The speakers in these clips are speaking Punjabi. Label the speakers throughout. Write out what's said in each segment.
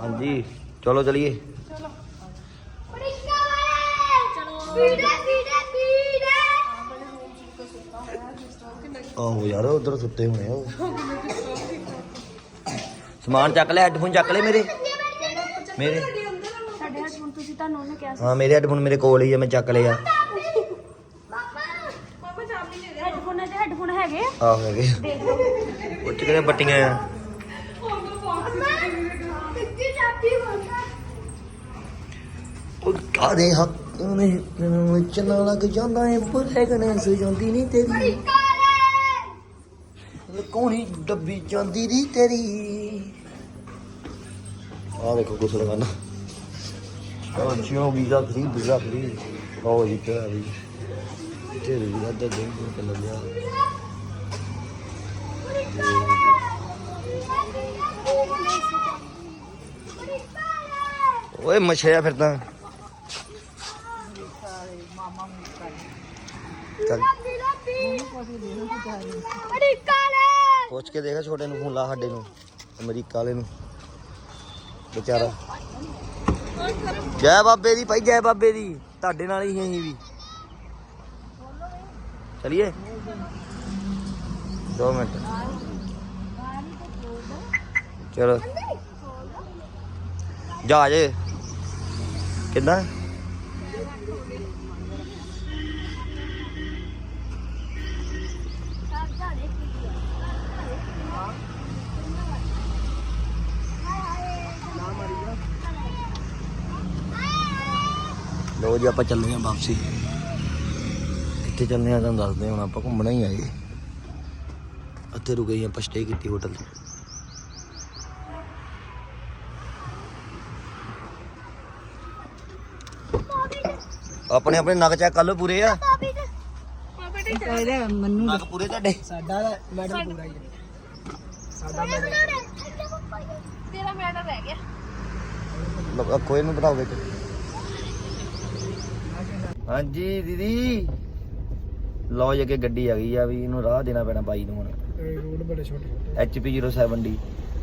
Speaker 1: ਹਾਂਜੀ ਚਲੋ ਚਲੀਏ ਆਹੋ ਯਾਰ ਉਧਰ ਸੁੱਤੇ ਹੋਣੇ ਆ ਉਹ। ਸਮਾਨ ਚੱਕ ਲੈ ਹੈੱਡਫੋਨ ਚੱਕ ਲੈ ਮੇਰੇ ਮੇਰੇ
Speaker 2: ਸਾਡੇ ਹੱਥ ਹੁਣ ਤੁਸੀਂ ਤੁਹਾਨੂੰ ਉਹਨੇ ਕਿਹਾ
Speaker 1: ਹਾਂ ਮੇਰੇ ਹੈੱਡਫੋਨ ਮੇਰੇ ਕੋਲ ਹੀ ਆ ਮੈਂ ਚੱਕ ਲਿਆ
Speaker 2: ਹੈਡਫੋਨ ਤੇ ਹੈਡਫੋਨ ਹੈਗੇ ਆ?
Speaker 1: ਆਹੋ ਹੈਗੇ
Speaker 2: ਦੇਖ ਲਓ
Speaker 1: ਉੱਚ ਕਿਹਨੇ ਬੱਟੀਆਂ ਆ ਉਹ ਹੱਕ ਨੇ ਵਿੱਚ ਨਾ ਲੱਗ ਜਾਂਦਾ ਏ, ਬੁਰੇ ਕਨੇ ਨਹੀਂ ਤੇਰੀ। ਕੋਣੀ ਡੱਬੀ ਜਾਂਦੀ ਦੀ ਤੇਰੀ। ਆ ਦੇਖੋ ਕੁਛ ਲਗਾਨਾ ਆ ਜਿਉਂ ਵੀ ਰੱਖ ਲਈ, ਵੀ ਰੱਖ ਜੀ ਕਿਹਾ ਵੀ ਤੇਰੇ ਵੀ ਅੱਧਾ ਦਿਨ ਕੇ ਲੱਗਿਆ ਓਏ ਮਛਿਆ ਫਿਰਦਾ ਚੱਲ। ਪੁੱਛ ਕੇ ਦੇਖਾ ਛੋਟੇ ਨੂੰ ਫੋਨ ਲਾ ਸਾਡੇ ਨੂੰ ਅਮਰੀਕਾ ਵਾਲੇ ਨੂੰ। ਵਿਚਾਰਾ। ਜੈ ਬਾਬੇ ਦੀ ਭਾਈ ਜੈ ਬਾਬੇ ਦੀ। ਤੁਹਾਡੇ ਨਾਲ ਹੀ ਅਸੀਂ ਵੀ। ਚਲਿਏ। 2 ਮਿੰਟ। ਚਲੋ। ਜਹਾਜ਼ ਕਿੱਦਾਂ? ਲੋ ਜੀ ਆਪਾਂ ਚੱਲੇ ਆਂ ਵਾਪਸੀ। ਕਿੱਥੇ ਚੱਲਦੇ ਆ ਤੁਹਾਨੂੰ ਦੱਸਦੇ ਹਾਂ ਹੁਣ ਆਪਾਂ ਘੁੰਮਣਾ ਹੀ ਆਏ ਇੱਥੇ ਰੁਕੇ ਹੀ ਆਪਾਂ ਸਟੇ ਕੀਤੀ ਹੋਟਲ ਤੇ। ਆਪਣੇ ਆਪਣੇ ਨਗ ਚੈੱਕ ਕਰ ਲਓ ਪੂਰੇ ਆ।
Speaker 3: ਇਹਦੇ ਮੰਨੂ
Speaker 1: ਨਗ ਪੂਰੇ ਤੁਹਾਡੇ?
Speaker 3: ਸਾਡਾ ਮੈਡਮ ਪੂਰਾ ਹੀ
Speaker 2: ਤੇਰਾ ਮੈਡਮ ਰਹਿ ਗਿਆ।
Speaker 1: ਲਓ, ਕੋਈ ਨੂੰ ਬਤਾਓ ਵਿੱਚ। ਹਾਂਜੀ ਦੀਦੀ। ਲਓ ਜੇ ਕਿ ਗੱਡੀ ਆ ਗਈ ਆ ਵੀ ਇਹਨੂੰ ਰਾਹ ਦੇਣਾ ਪੈਣਾ ਬਾਈ ਨੂੰ ਹੁਣ।
Speaker 3: ਰੋਡ ਬੜੇ ਛੋਟੇ
Speaker 1: HP 07D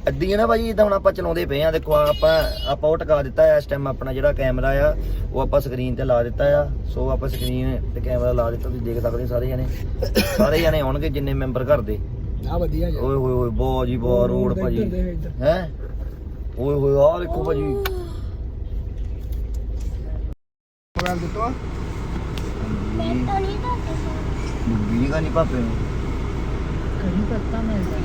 Speaker 1: ਅੱਡੀ ਹੈ ਨਾ ਭਾਜੀ ਇਦਾਂ ਹੁਣ ਆਪਾਂ ਚਲਾਉਂਦੇ ਪਏ ਆ ਦੇਖੋ ਆਪਾਂ ਆਪਾਂ ਉਹ ਟਕਾ ਦਿੱਤਾ ਆ ਇਸ ਟਾਈਮ ਆਪਣਾ ਜਿਹੜਾ ਕੈਮਰਾ ਆ ਉਹ ਆਪਾਂ ਸਕਰੀਨ ਤੇ ਲਾ ਦਿੱਤਾ ਆ। ਸੋ ਆਪਾਂ ਸਕਰੀਨ ਤੇ ਕੈਮਰਾ ਲਾ ਦਿੱਤਾ ਤੁਸੀਂ ਦੇਖ ਸਕਦੇ ਹੋ ਸਾਰੇ ਜਣੇ। ਸਾਰੇ ਜਣੇ ਆਉਣਗੇ ਜਿੰਨੇ ਮੈਂਬਰ ਘਰ ਦੇ।
Speaker 3: ਆ ਵਧੀਆ ਜੀ।
Speaker 1: ਓਏ ਹੋਏ ਹੋਏ ਬਹੁਤ ਜੀ ਬਹੁਤ ਰੋਡ ਭਾਜੀ। ਹੈ? ਓਏ ਹੋਏ ਆਹ ਦੇਖੋ ਭਾਜੀ।
Speaker 3: ਮੋਬਾਈਲ ਦਿੱਤੋ
Speaker 1: ਬੀਬੀ ਕਾ ਨਹੀਂ ਭਾਪੇ ਨੂੰ।
Speaker 3: ਕੜੀ ਪੱਤਾ ਮਿਲਦਾ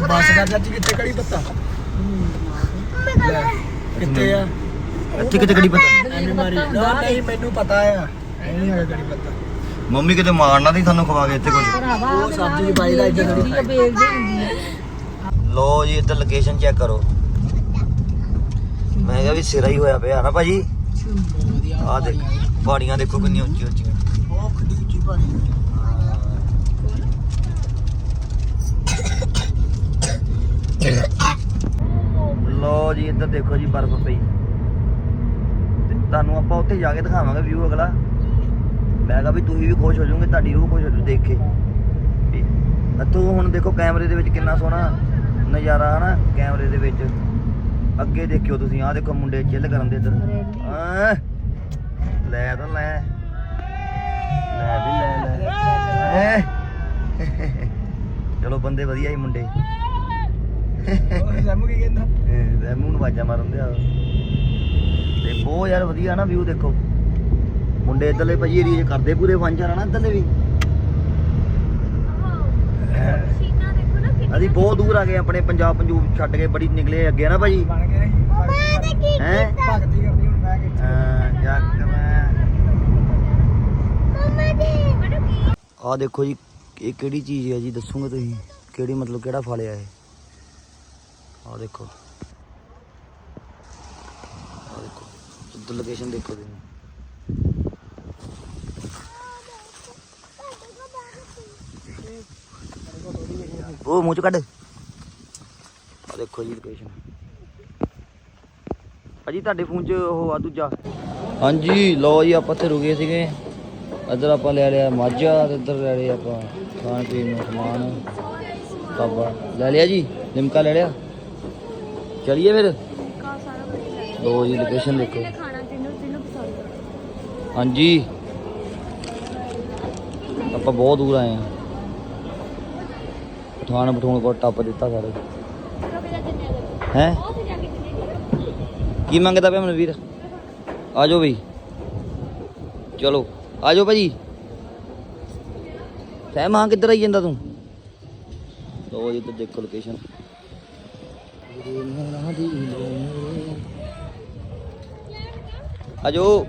Speaker 3: ਬਸ ਕਰ ਚਾਚੀ ਕਿੱਥੇ ਕੜੀ ਪੱਤਾ? ਕਿੱਥੇ ਆ?
Speaker 1: ਇੱਥੇ ਕਿਤੇ ਗੱਡੀ ਪਤਾ?
Speaker 3: ਐਵੇਂ ਮਾਰੀ ਨਾ ਨਹੀਂ ਮੈਨੂੰ ਪਤਾ ਆ। ਐਵੇਂ ਹੈਗਾ ਕੜੀ ਪੱਤਾ।
Speaker 1: ਮੰਮੀ ਕਿਤੇ ਮਾਰਨਾ ਨਹੀਂ ਤੁਹਾਨੂੰ ਖਵਾ ਕੇ ਇੱਥੇ ਕੁਝ
Speaker 3: ਉਹ ਸਬਜ਼ੀ ਪਾਈ ਦਾ ਇੱਧਰ ਕੜੀ
Speaker 1: ਲੋ ਜੀ ਇੱਧਰ ਲੋਕੇਸ਼ਨ ਚੈੱਕ ਕਰੋ। ਮੈਂ ਕਿਹਾ ਵੀ ਸਿਰਾ ਹੀ ਹੋਇਆ ਪਿਆ ਨਾ ਭਾਜੀ।
Speaker 3: ਵਧੀਆ
Speaker 1: ਆਹ ਦੇਖ ਪਹਾੜੀਆਂ ਦੇਖੋ ਕਿੰਨੀਆਂ ਉੱਚੀ ਉੱਚੀਆਂ।
Speaker 3: ਉਹ ਖੱਡੀ ਉੱਚੀ ਪਹਾੜੀ
Speaker 1: ਲੋ ਜੀ ਇੱਧਰ ਦੇਖੋ ਜੀ ਬਰਫ਼ ਪਈ। ਤੇ ਤੁਹਾਨੂੰ ਆਪਾਂ ਉੱਥੇ ਜਾ ਕੇ ਦਿਖਾਵਾਂਗੇ ਵਿਊ ਅਗਲਾ। ਮੈਂ ਕਿਹਾ ਵੀ ਤੁਸੀਂ ਵੀ ਖੁਸ਼ ਹੋ ਜਾਓਗੇ ਤੁਹਾਡੀ ਰੂਹ ਖੁਸ਼ ਹੋ ਜੂ ਦੇਖ ਕੇ। ਇੱਥੋਂ ਹੁਣ ਦੇਖੋ ਕੈਮਰੇ ਦੇ ਵਿੱਚ ਕਿੰਨਾ ਸੋਹਣਾ ਨਜ਼ਾਰਾ ਹਨਾ ਕੈਮਰੇ ਦੇ ਵਿੱਚ। ਅੱਗੇ ਦੇਖਿਓ ਤੁਸੀਂ ਆਹ ਦੇਖੋ ਮੁੰਡੇ ਚਿੱਲ ਕਰਨ ਦੇ ਇੱਧਰ। ਹੈਂ। ਲੈ ਤਾਂ ਲੈ। ਲੈ ਵੀ ਲੈ ਲੈ। ਹੈਂ। ਚਲੋ ਬੰਦੇ ਵਧੀਆ ਹੀ ਮੁੰਡੇ।
Speaker 3: ਉਹ ਜੰਮੂ ਕੀ ਕਹਿੰਦਾ?
Speaker 1: ਤੇ ਮੂੰਹ ਨੂੰ ਵਾਜਾ ਮਾਰਨ ਦੇ ਆ ਤੇ ਬਹੁਤ ਯਾਰ ਵਧੀਆ ਨਾ ਵਿਊ ਦੇਖੋ। ਮੁੰਡੇ ਇਧਰਲੇ ਭਾਜੀ ਏਰੀਏ ਕਰਦੇ ਪੂਰੇ ਫੰਕਸ਼ਨ ਆ ਨਾ ਇਧਰਲੇ ਵੀ। ਅਸੀਂ ਬਹੁਤ ਦੂਰ ਆ ਗਏ ਆਪਣੇ ਪੰਜਾਬ ਪੰਜੂਬ ਛੱਡ ਕੇ ਬੜੀ ਨਿਕਲੇ ਅੱਗੇ ਨਾ ਭਾਜੀ।
Speaker 3: ਬਣ
Speaker 1: ਹੈ?
Speaker 3: ਭਗਤੀ ਹੁਣ ਮੈਂ ਕਿੱਥੇ
Speaker 1: ਮੈਂ। ਆ ਦੇਖੋ ਜੀ ਇਹ ਕਿਹੜੀ ਚੀਜ਼ ਹੈ ਜੀ ਦੱਸੋਗੇ ਤੁਸੀਂ? ਕਿਹੜੀ ਮਤਲਬ ਕਿਹੜਾ ਫਲ ਆ ਇਹ? ਆ ਦੇਖੋ। ਆ ਦੇਖੋ ਲੋਕੇਸ਼ਨ ਦੇਖੋ ਤੁਸੀਂ। ਉਹ ਮੂੰਹ ਚ ਕੱਢ। ਆ ਦੇਖੋ ਜੀ ਲੋਕੇਸ਼ਨ ਭਾਜੀ, ਤੁਹਾਡੇ ਫੋਨ 'ਚ ਉਹ ਆ ਦੂਜਾ। ਹਾਂਜੀ, ਲਓ ਜੀ, ਆਪਾਂ ਇੱਥੇ ਰੁਕੇ ਸੀਗੇ। ਇੱਧਰ ਆਪਾਂ ਲੈ ਲਿਆ ਮਾਝਾ, ਤੇ ਇੱਧਰ ਲੈ ਲਿਆ ਆਪਾਂ ਖਾਣ ਪੀਣ ਨੂੰ ਸਮਾਨ ਕਾਬਾ ਲੈ ਲਿਆ ਜੀ ਲਿਮਕਾ ਲੈ ਲਿਆ। ਚਲਿਏ ਫਿਰ?
Speaker 2: ਕਾ
Speaker 1: ਲੋ ਜੀ ਲੋਕੇਸ਼ਨ ਦੇਖੋ। ਹਾਂਜੀ। ਆਪਾਂ ਬਹੁਤ ਦੂਰ ਆਏ ਆ। ਪਠਾਨ ਪਠਾਨਕੋਟ ਟੱਪ ਦਿੱਤਾ ਸਾਰੇ।
Speaker 2: ਰੁਕ
Speaker 1: ਹੈ?
Speaker 2: ਕੀ
Speaker 1: ਮੰਗਦਾ ਪਿਆ ਮਨਵੀਰ? ਆ ਜਾਓ ਬਈ। ਚਲੋ ਆ ਜਾਓ ਭਾਜੀ। ਸਹਿਮ ਹਾਂ ਕਿੱਧਰ ਆਈ ਜਾਂਦਾ ਤੂੰ? ਲੋ ਜੀ ਤੇ ਦੇਖੋ ਲੋਕੇਸ਼ਨ ਆ ਜਾਓ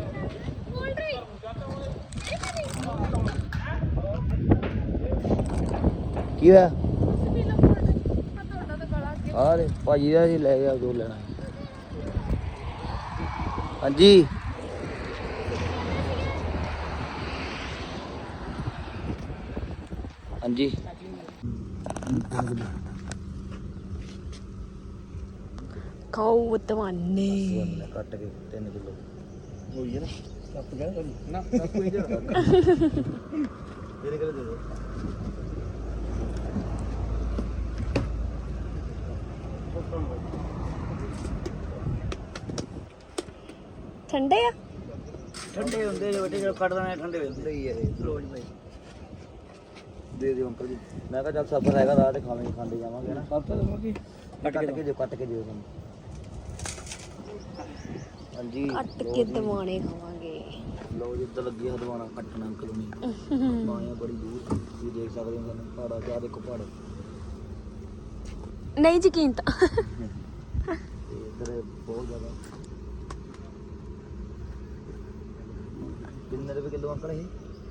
Speaker 1: ਕੀ ਹੋਇਆ? ਆਰੇ ਭਾਜੀ ਦਾ ਜੀ ਲੈ ਗਿਆ ਜੋ ਲੈਣਾ। ਹਾਂਜੀ। ਹਾਂਜੀ।
Speaker 2: ਖਾਓ ਤਵਾਨੇ
Speaker 1: ਕੱਟ ਕੇ 3 ਕਿਲੋ।
Speaker 3: ਹੋਈ ਹੈ ਨਾ ਟੱਪ ਗਿਆ ਨਾ ਟੱਪ ਗਿਆ
Speaker 1: ਤੇਰੇ ਕਿਲੋ ਦੇ ਦੋ
Speaker 2: ਠੰਡੇ ਆ?
Speaker 1: ਠੰਡੇ ਹੁੰਦੇ ਜੋ ਬੇਟੇ ਜਦੋਂ ਕੱਢ ਦੇਣਾ ਠੰਡੇ ਹੁੰਦੇ ਹੀ ਇਹ। ਰੋਜ਼ ਭਾਈ ਦੇ ਦਿਓ ਅੰਕਲ ਜੀ। ਮੈਂ ਕਿਹਾ ਚੱਲ ਸਫਰ ਹੈਗਾ ਰਾਤ ਖਾਵਾਂਗੇ ਖਾਂਦੇ ਜਾਵਾਂਗੇ ਨਾ।
Speaker 3: ਤੋਂ ਦਵਾਂਗੇ
Speaker 1: ਕੱਟ ਕੇ ਦਿਓ। ਕੱਟ ਕੇ ਦਿਓ ਸਾਨੂੰ। ਹਾਂਜੀ
Speaker 2: ਕੱਟ ਕੇ
Speaker 1: ਜੀ।
Speaker 2: ਦਵਾਣੇ ਖਾਵਾਂਗੇ
Speaker 1: ਲਓ ਜਿੱਦਾਂ ਲੱਗੀ ਹਦਵਾਣਾ ਕੱਟਣ ਅੰਕਲ ਨੇ। ਆਏ ਆ ਬੜੀ ਦੂਰ ਤੁਸੀਂ ਦੇਖ ਸਕਦੇ ਹੋ ਪਹਾੜਾ ਕਿਆ ਦੇਖੋ ਪਹਾੜ।
Speaker 2: ਨਹੀਂ ਯਕੀਨ ਤਾਂ
Speaker 1: ਤੇ ਇੱਧਰ ਬਹੁਤ ਜ਼ਿਆਦਾ ਕਿੰਨੇ ਰੁਪਏ ਕਿਲੋ ਅੰਕਲ ਇਹ?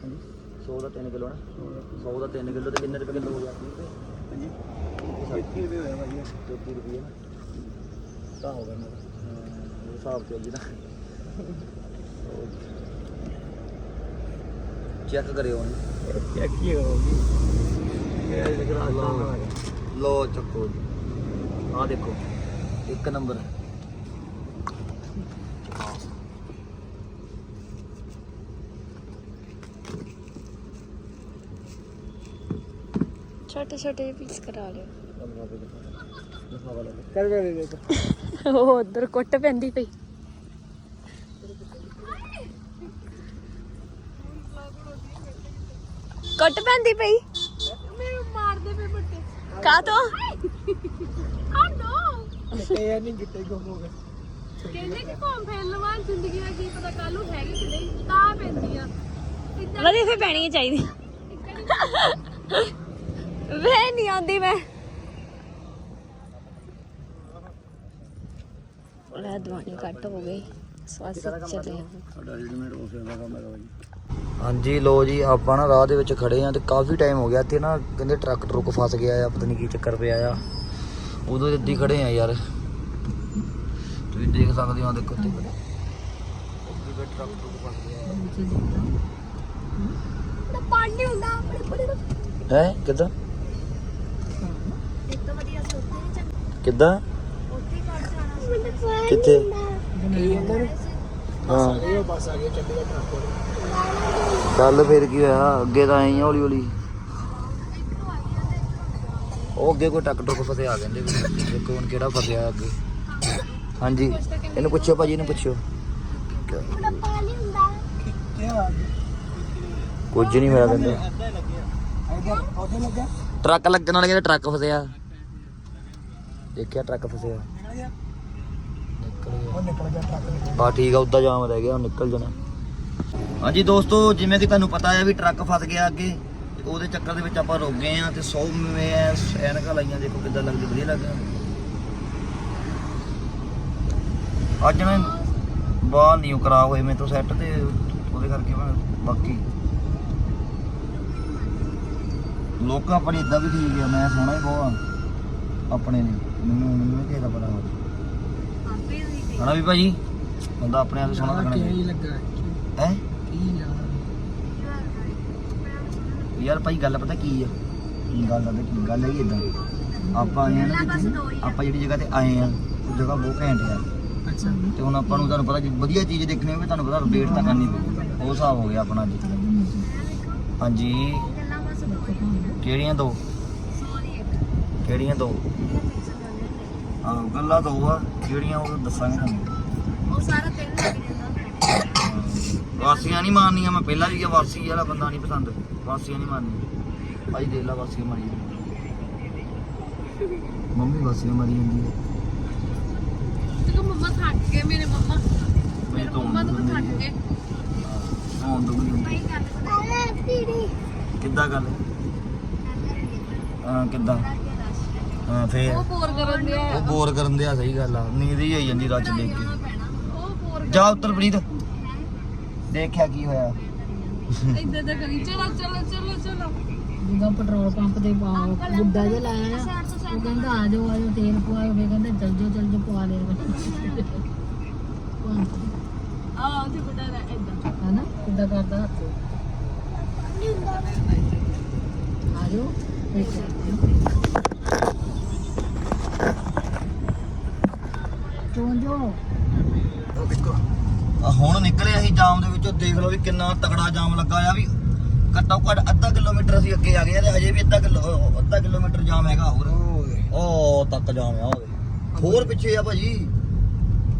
Speaker 1: ਹਾਂਜੀ। 100 ਦਾ 3 ਕਿਲੋ ਨਾ? 100 ਦਾ 3 ਕਿਲੋ ਤੇ ਕਿੰਨੇ ਰੁਪਏ ਕਿਲੋ ਹੋ ਗਿਆ
Speaker 3: ਹਾਂਜੀ। 30 ਰੁਪਏ ਹੋਇਆ ਭਾਈ
Speaker 1: 34 ਰੁਪਏ ਨਾ?
Speaker 3: ਤਾਂ ਹੋ ਗਿਆ ਮੇਰਾ।
Speaker 1: ਹਿਸਾਬ ਤੇ ਜੀ ਨਾ। ਚੈੱਕ ਕਰਿਓ ਹੁਣ।
Speaker 3: ਇਹ ਕੀ ਹੋਗੀ ਇਹ
Speaker 1: ਲਓ ਚੱਕੋ ਜੀ। ਆਹ ਦੇਖੋ। ਇੱਕ ਨੰਬਰ।
Speaker 2: ਛੋਟੇ ਛੋਟੇ ਪੀਸ ਕਰਾ ਲਿਓ।
Speaker 3: ਕਰ ਕਰ ਦੇ ਦੇ
Speaker 2: ਉਹ ਉਧਰ ਕੁੱਟ ਪੈਂਦੀ ਪਈ। ਕੁੱਟ ਪੈਂਦੀ ਪਈ। ਮੈਨੂੰ ਮਾਰਦੇ ਪਏ ਬੱਟੇ ਕਾ ਤੋ ਆ ਨੋ
Speaker 3: ਇਹ ਨਹੀਂ ਗਿੱਟੇ ਗੁੰਮ ਹੋ ਗਏ।
Speaker 2: ਕਹਿੰਦੇ ਕਿ ਘੁੰਮ ਫਿਰ ਲਵਾਂ ਜ਼ਿੰਦਗੀ ਦਾ ਕੀ ਪਤਾ ਕੱਲ ਨੂੰ ਹੈਗੀ ਕਿ ਨਹੀਂ ਤਾਂ ਪੈਂਦੀ ਆ। ਵਧੀਆ ਫੇ ਪੈਣੀ ਚਾਹੀਦੀ ਵੇ ਨਹੀਂ ਆਉਂਦੀ ਮੈਂ। ਲੈ ਦਵਾਨੀ ਕੱਟ ਹੋ ਗਈ। ਸਵਾਸ ਚੱਲੇ ਹਾਂ
Speaker 3: ਸਾਡਾ ਰੈਡੀਮੇਡ ਹੋ ਸਕਦਾ ਕੰਮ ਹੈਗਾ ਭਾਈ
Speaker 1: ਹਾਂਜੀ ਲੋ ਜੀ ਆਪਾਂ ਨਾ ਰਾਹ ਦੇ ਵਿੱਚ ਖੜੇ ਆ ਤੇ ਕਾਫੀ ਟਾਈਮ ਹੋ ਗਿਆ ਇੱਥੇ ਨਾ ਕਹਿੰਦੇ ਟਰੱਕ ਟਰੁੱਕ ਫਸ ਗਿਆ ਆ ਪਤਾ ਨਹੀਂ ਕੀ ਚੱਕਰ ਪਿਆ ਆ। ਉਦੋਂ ਦੇ ਇੱਦੀ ਖੜੇ ਆ ਯਾਰ। ਤੁਸੀਂ ਦੇਖ ਸਕਦੇ ਹੋ ਦੇਖੋ ਅੱਗੇ ਵੀ ਟਰੱਕ ਟਰੁੱਕ ਫਸ ਗਿਆ
Speaker 2: ਪਾਣੀ ਹੁੰਦਾ ਆਪਣੇ ਬੜੇ
Speaker 1: ਹੈ ਕਿੱਦਾਂ
Speaker 2: ਇੱਕ ਤਾਂ ਵਧੀਆ ਸੀ ਉੱਥੇ ਨਹੀਂ ਚੱਲ
Speaker 1: ਕਿੱਦਾਂ? ਕਿੱਥੇ? ਹਾਂ।
Speaker 3: ਇਹ ਬੱਸ ਆ ਗਈ ਚੰਡੀਗੜ੍ਹ ਟਰੱਕ ਕੋਲ
Speaker 1: ਚੱਲ ਫਿਰ ਕੀ ਹੋਇਆ? ਅੱਗੇ ਤਾਂ ਆਏ ਆ ਹੌਲੀ ਹੌਲੀ ਉਹ ਅੱਗੇ ਕੋਈ ਟੱਕ ਟੁੱਕ ਫਸਿਆ ਕਹਿੰਦੇ ਵੀ ਹੁਣ ਕਿਹੜਾ ਫਸਿਆ ਅੱਗੇ। ਹਾਂਜੀ। ਇਹਨੂੰ ਪੁੱਛਿਓ ਭਾਜੀ ਇਹਨੂੰ
Speaker 3: ਆ
Speaker 1: ਕੁਝ ਨਹੀਂ ਹੋਇਆ ਕਹਿੰਦੇ ਟਰੱਕ ਲੱਗਣ ਵਾਲੇ ਕਹਿੰਦੇ ਟਰੱਕ ਫਸਿਆ ਦੇਖਿਆ ਟਰੱਕ ਫਸਿਆ।
Speaker 3: ਨਿਕਲ ਗਿਆ।
Speaker 1: ਨਿਕਲ
Speaker 3: ਉਹ ਨਿਕਲ ਗਿਆ ਟਰੱਕ ਨਿਕਲ
Speaker 1: ਗਿਆ ਬਾ ਠੀਕ ਆ ਉੱਦਾਂ ਜਾਮ ਰਹਿ ਗਿਆ ਨਿਕਲ ਜਾਣਾ। ਹਾਂਜੀ ਦੋਸਤੋ ਜਿਵੇਂ ਕਿ ਤੁਹਾਨੂੰ ਪਤਾ ਹੈ ਵੀ ਟਰੱਕ ਫਸ ਗਿਆ ਅੱਗੇ ਤੇ ਉਹਦੇ ਚੱਕਰ ਦੇ ਵਿੱਚ ਆਪਾਂ ਰੁਕ ਗਏ ਆ ਤੇ 100 ਮੈਂ ਐਨਕਾਂ ਲਾਈਆਂ ਦੇਖੋ ਕਿੱਦਾਂ ਲੱਗਦੀ ਵਧੀਆ ਲੱਗ ਅੱਜ ਮੈਂ ਬਾਹਰ ਨਹੀਂ ਕਰਾ ਹੋਏ ਮੇਰੇ ਤੋਂ ਸੈੱਟ ਤੇ ਉਹਦੇ ਕਰਕੇ ਮੈਂ ਬਾਕੀ। ਲੋਕ ਆਪਣੀ ਇਦਾਂ ਵੀ ਠੀਕ ਆ ਮੈਂ ਸੋਹਣਾ ਹੀ ਬਹੁਤ ਆਪਣੇ ਨੇ ਮੈਨੂੰ ਪਤਾ
Speaker 2: ਆਪੇ ਹੋਈ
Speaker 1: ਵੀ ਭਾਜੀ ਬੰਦਾ ਆਪਣੇ ਆਪ ਹੀ ਸੋਹਣਾ ਲੱਗਣਾ ਚਾਹੀਦਾ
Speaker 3: ਲੱਗਾ
Speaker 1: ਹੈ?
Speaker 3: ਕੀ ਲੱਗਾ
Speaker 1: ਯਾਰ ਭਾਈ ਗੱਲ ਪਤਾ ਕੀ ਆ? ਕੀ ਗੱਲ ਆ ਤੇ ਕੀ ਗੱਲ ਹੈ ਇਦਾਂ ਆਪਾਂ ਆਏ ਆ ਨਾ ਜਿੱਥੇ ਆਪਾਂ ਜਿਹੜੀ ਜਗ੍ਹਾ ਤੇ ਆਏ ਆ ਉਹ ਜਗ੍ਹਾ ਬਹੁਤ ਘੈਂਟ ਆ।
Speaker 3: ਅੱਛਾ।
Speaker 1: ਤੇ ਹੁਣ ਆਪਾਂ ਨੂੰ ਤੁਹਾਨੂੰ ਪਤਾ ਜੇ ਵਧੀਆ ਚੀਜ਼ ਦੇਖਣੀ ਹੋਵੇ ਤੁਹਾਨੂੰ ਪਤਾ ਵੇਟ ਤਾਂ ਕਰਨੀ ਪਊ। ਉਹ ਹਿਸਾਬ ਹੋ ਗਿਆ ਆਪਣਾ ਅੱਜ। ਹਾਂਜੀ।
Speaker 2: ਗੱਲਾਂ ਬਸ
Speaker 1: ਕਿਹੜੀਆਂ ਦੋ? ਕਿਹੜੀਆਂ ਦੋ? ਹਾਂ ਗੱਲਾਂ ਤਾਂ ਉਹ ਆ ਜਿਹੜੀਆਂ ਉਹ ਦੱਸਾਂਗੇ ਤੁਹਾਨੂੰ।
Speaker 2: ਉਹ ਸਾਰਾ ਦਿਨ ਲੱਗ ਜਾਂਦਾ।
Speaker 1: ਵਾਸੀਆਂ ਨਹੀਂ ਮਾਰਨੀਆਂ ਮੈਂ ਪਹਿਲਾਂ ਵੀ ਕਿਹਾ ਵਾਸੀ ਵਾਲਾ ਬੰਦਾ ਨਹੀਂ ਪਸੰਦ। ਵਾਸੀਆਂ ਨਹੀਂ ਮਾਰਨੀਆਂ। ਭਾਈ ਦੇਖ ਲਾ ਵਾਸੀਆਂ ਮਾਰੀ ਜਾਂਦੀ। ਮੰਮੀ ਵਾਸੀਆਂ ਮਾਰੀ ਜਾਂਦੀ ਹੈ
Speaker 2: ਤੇ ਮੰਮਾ ਥੱਕ ਗਏ ਮੇਰੇ ਮੰਮਾ। ਮੇਰੇ
Speaker 1: ਤਾਂ
Speaker 2: ਮੰਮਾ ਤਾਂ ਥੱਕ ਗਏ।
Speaker 1: ਹਾਂ ਦੋ
Speaker 2: ਭਾਈ ਗੱਲ
Speaker 1: ਕਿੱਦਾਂ ਗੱਲ? ਹਾਂ ਕਿੱਦਾਂ? ਹਾਂ ਫੇਰ।
Speaker 2: ਉਹ ਬੋਰ ਕਰਨ ਦੇ
Speaker 1: ਉਹ ਬੋਰ ਕਰਨ ਦੇ ਆ ਸਹੀ ਗੱਲ ਆ। ਨੀਂਦ ਹੀ ਆਈ ਜਾਂਦੀ ਰਾਤ ਚ ਦੇਖ ਕੇ। ਜਾ ਉੱਤਰ ਪ੍ਰੀਤ। ਦੇਖਿਆ ਕੀ ਹੋਇਆ।
Speaker 2: ਇੱਦਾਂ ਦਾ ਕਰੀ। ਚਲੋ ਚਲੋ ਚਲੋ ਚਲੋ।
Speaker 4: ਜਦੋਂ ਪੈਟਰੋਲ ਪੰਪ ਤੇ ਪਾ ਗੁੱਡਾ ਜਿਹਾ ਲਾਇਆ ਨਾ ਉਹ ਕਹਿੰਦਾ ਆ ਜਾਓ ਆ ਜਾਓ ਤੇਲ ਪਵਾਓ ਫੇ ਕਹਿੰਦਾ ਚੱਲ ਜਾਓ ਚੱਲ ਜਾਓ ਪਵਾ ਲਿਆ
Speaker 2: ਆ ਉੱਥੇ ਬੁੱਢਾ ਦਾ ਇੱਦਾਂ
Speaker 4: ਹਨਾ? ਕਿੱਦਾਂ ਕਰਦਾ ਹੱਥ? ਆ ਜਾਓ।
Speaker 1: ਉਹ ਦੇਖੋ ਹੁਣ ਨਿਕਲੇ ਅਸੀਂ ਜਾਮ ਦੇ ਵਿੱਚੋਂ ਦੇਖ ਲਓ ਵੀ ਕਿੰਨਾ ਤਗੜਾ ਜਾਮ ਲੱਗਾ ਆ ਵੀ ਘੱਟੋ ਘੱਟ ਅੱਧਾ ਕਿਲੋਮੀਟਰ ਅਸੀਂ ਅੱਗੇ ਆ ਗਏ ਆ ਤੇ ਹਜੇ ਵੀ ਅੱਧਾ ਕਿਲੋ ਅੱਧਾ ਕਿਲੋਮੀਟਰ ਜਾਮ ਹੈਗਾ ਹੋਰ। ਉਹ ਤੱਕ ਜਾਮ ਆ ਹੋਰ ਪਿੱਛੇ ਆ ਭਾਜੀ।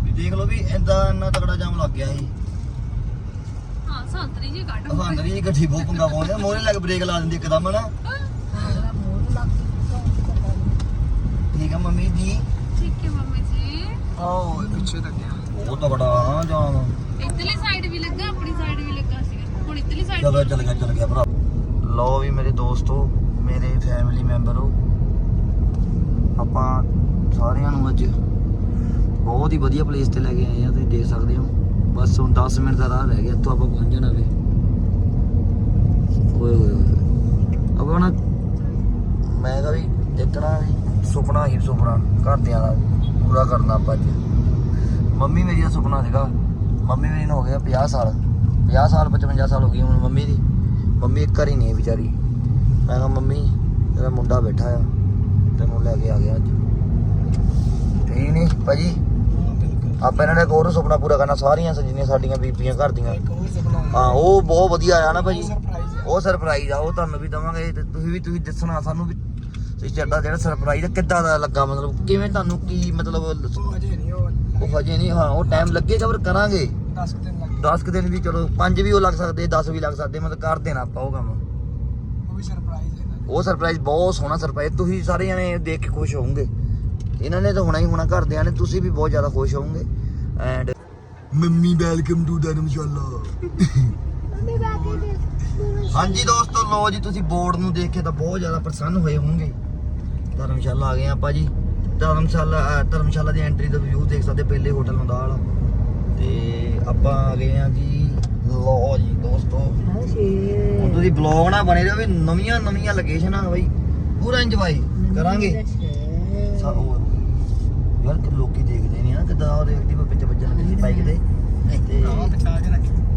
Speaker 1: ਵੀ ਦੇਖ ਲਓ ਵੀ ਇੰਦਾ ਇੰਨਾ ਤਗੜਾ ਜਾਮ ਲੱਗ ਗਿਆ ਸੀ।
Speaker 2: ਹਾਂ ਸੰਤਰੀ ਜੀ ਕੱਢ
Speaker 1: ਹਾਂ ਜੀ ਗੱਡੀ ਬਹੁਤ ਪੰਗਾ ਪਾਉਂਦੇ ਮੋਰੇ ਲੱਗ ਬ੍ਰੇਕ ਲਾ ਦਿੰਦੀ ਇੱਕਦਮ ਨਾ ਠੀਕ ਆ ਮੰਮੀ ਜੀ।
Speaker 2: ਠੀਕ ਹੈ ਮੰਮੀ ਜੀ।
Speaker 1: ਆਓ
Speaker 3: ਪਿੱਛੇ ਤੱਕ ਗਿਆ।
Speaker 1: ਉਹ ਤਗੜਾ ਆ ਜਾਮ
Speaker 2: ਇੱਧਰਲੀ ਸਾਈਡ ਵੀ ਲੱਗਾ ਆਪਣੀ ਸਾਈਡ ਵੀ ਲੱਗਾ ਸੀ। ਹੁਣ ਇੱਧਰਲੀ ਸਾਈਡ
Speaker 1: ਚਲੋ ਚੱਲ ਗਿਆ ਚੱਲ ਗਿਆ ਭਰਾ। ਲਓ ਵੀ ਮੇਰੇ ਦੋਸਤੋ ਮੇਰੇ ਫੈਮਿਲੀ ਮੈਂਬਰ ਹੋ। ਆਪਾਂ ਸਾਰਿਆਂ ਨੂੰ ਅੱਜ ਬਹੁਤ ਹੀ ਵਧੀਆ ਪਲੇਸ ਤੇ ਲੈ ਕੇ ਆਏ ਆ ਤੁਸੀਂ ਦੇਖ ਸਕਦੇ ਹੋ। ਬਸ ਹੁਣ 10 ਮਿੰਟ ਦਾ ਰਾਹ ਰਹਿ ਗਿਆ ਇੱਥੋਂ ਆਪਾਂ ਪਹੁੰਚ ਜਾਣਾ ਵੇ। ਓਏ ਹੋਏ ਹੋਏ ਆਪਾਂ ਨਾ ਮੈਂ ਕਹਾਂ ਵੀ ਦੇਖਣਾ ਵੀ। ਸੁਪਨਾ ਹੀ ਸੁਪਨਾ ਘਰਦਿਆਂ ਦਾ ਪੂਰਾ ਕਰਨਾ ਆਪਾਂ ਅੱਜ। ਮੰਮੀ ਮੇਰੀ ਦਾ ਸੁਪਨਾ ਸੀਗਾ ਮੰਮੀ ਮੇਰੀ ਨੂੰ ਹੋ ਗਿਆ 50 ਸਾਲ। 50 ਸਾਲ 55 ਸਾਲ ਹੋ ਗਈ ਹੁਣ ਮੰਮੀ ਦੀ। ਮੰਮੀ ਘਰ ਹੀ ਨਹੀਂ ਵਿਚਾਰੀ। ਮੈਂ ਕਿਹਾ ਮੰਮੀ ਤੇਰਾ ਮੁੰਡਾ ਬੈਠਾ ਆ ਤੈਨੂੰ ਲੈ ਕੇ ਆ ਗਿਆ ਅੱਜ। ਠੀਕ ਨਹੀਂ ਭਾਜੀ? ਆਪਾਂ ਇਹਨਾਂ ਨੇ ਹੋਰ ਸੁਪਨਾ ਪੂਰਾ ਕਰਨਾ ਸਾਰੀਆਂ ਜਿੰਨੀਆਂ ਸਾਡੀਆਂ ਬੀਬੀਆਂ ਘਰ ਦੀਆਂ। ਹਾਂ ਉਹ ਬਹੁਤ ਵਧੀਆ ਆ ਨਾ ਭਾਜੀ। ਉਹ ਸਰਪ੍ਰਾਈਜ਼ ਆ ਉਹ ਤੁਹਾਨੂੰ ਵੀ ਦਵਾਂਗੇ। ਤੇ ਤੁਸੀਂ ਵੀ ਤੁਸੀਂ ਦੱਸਣਾ ਸਾਨੂੰ ਵੀ ਸਿਸਟਰ ਦਾ ਜਿਹੜਾ ਸਰਪ੍ਰਾਈਜ਼ ਕਿੱਦਾਂ ਦਾ ਲੱਗਾ? ਮਤਲਬ ਕਿਵੇਂ ਤੁਹਾਨੂੰ ਕੀ ਮਤਲਬ
Speaker 3: ਉਹ ਨਹੀਂ
Speaker 1: ਹਜੇ ਨਹੀਂ ਹਾਂ ਉਹ ਟਾਈਮ ਲੱਗੇਗਾ ਪਰ ਕਰਾਂਗੇ?
Speaker 3: 10 ਦਿਨ ਲੱਗ।
Speaker 1: 10 ਕੁ ਦਿਨ ਵੀ ਚਲੋ 5 ਵੀ ਉਹ ਲੱਗ ਸਕਦੇ 10 ਵੀ ਲੱਗ ਸਕਦੇ ਮਤਲਬ ਕਰ ਦੇਣਾ ਆਪਾਂ ਉਹ ਕੰਮ।
Speaker 3: ਉਹ ਵੀ ਸਰਪ੍ਰਾਈਜ਼ ਹੈ
Speaker 1: ਉਹ ਸਰਪ੍ਰਾਈਜ਼ ਬਹੁਤ ਸੋਹਣਾ ਸਰਪ੍ਰਾਈਜ਼ ਤੁਸੀਂ ਸਾਰੇ ਜਣੇ ਦੇਖ ਕੇ ਖੁਸ਼ ਹੋਵੋਗੇ। ਇਹਨਾਂ ਨੇ ਤਾਂ ਹੋਣਾ ਹੀ ਹੋਣਾ ਘਰਦਿਆਂ ਨੇ ਤੁਸੀਂ ਵੀ ਬਹੁਤ ਜ਼ਿਆਦਾ ਖੁਸ਼ ਹੋਵੋਗੇ। And mummy welcome to Dharamshala ਹਾਂਜੀ ਦੋਸਤੋ ਲੋ ਜੀ ਤੁਸੀਂ ਬੋਰਡ ਨੂੰ ਦੇਖ ਕੇ ਤਾਂ ਬਹੁਤ ਜ਼ਿਆਦਾ ਪ੍ਰਸੰਨ ਹੋਏ ਹੋਵੋਗੇ। ਧਰਮਸ਼ਾਲਾ ਆ ਗਏ ਆਪਾਂ ਜੀ। ਧਰਮਸ਼ਾਲਾ ਧਰਮਸ਼ਾਲਾ ਦੀ ਐਂਟਰੀ ਦਾ ਵਿਊ ਦੇਖ ਸਕਦੇ ਪਹਿਲੇ ਹੋਟਲ ਹੁੰਦਾ ਵਾਲਾ। ਤੇ ਆਪਾਂ ਆ ਗਏ ਆ ਜੀ ਲੋ ਜੀ ਦੋਸਤੋ। ਹੁਣ ਤੁਸੀਂ ਬਲੌਗ ਨਾ ਬਣੇ ਰਹੋ ਵੀ ਨਵੀਆਂ ਨਵੀਆਂ ਲੋਕੇਸ਼ਨਾਂ ਬਈ। ਪੂਰਾ ਇੰਜੋਏ ਕਰਾਂਗੇ। ਯਾਰ ਕਿ ਲੋਕੀ ਦੇਖਦੇ ਨਾ ਕਿਦਾਂ ਉਹ ਦੇਖਦੀ ਪਿੱਛੇ ਵੱਜਣ ਬਾਈਕ ਤੇ। ਤੇ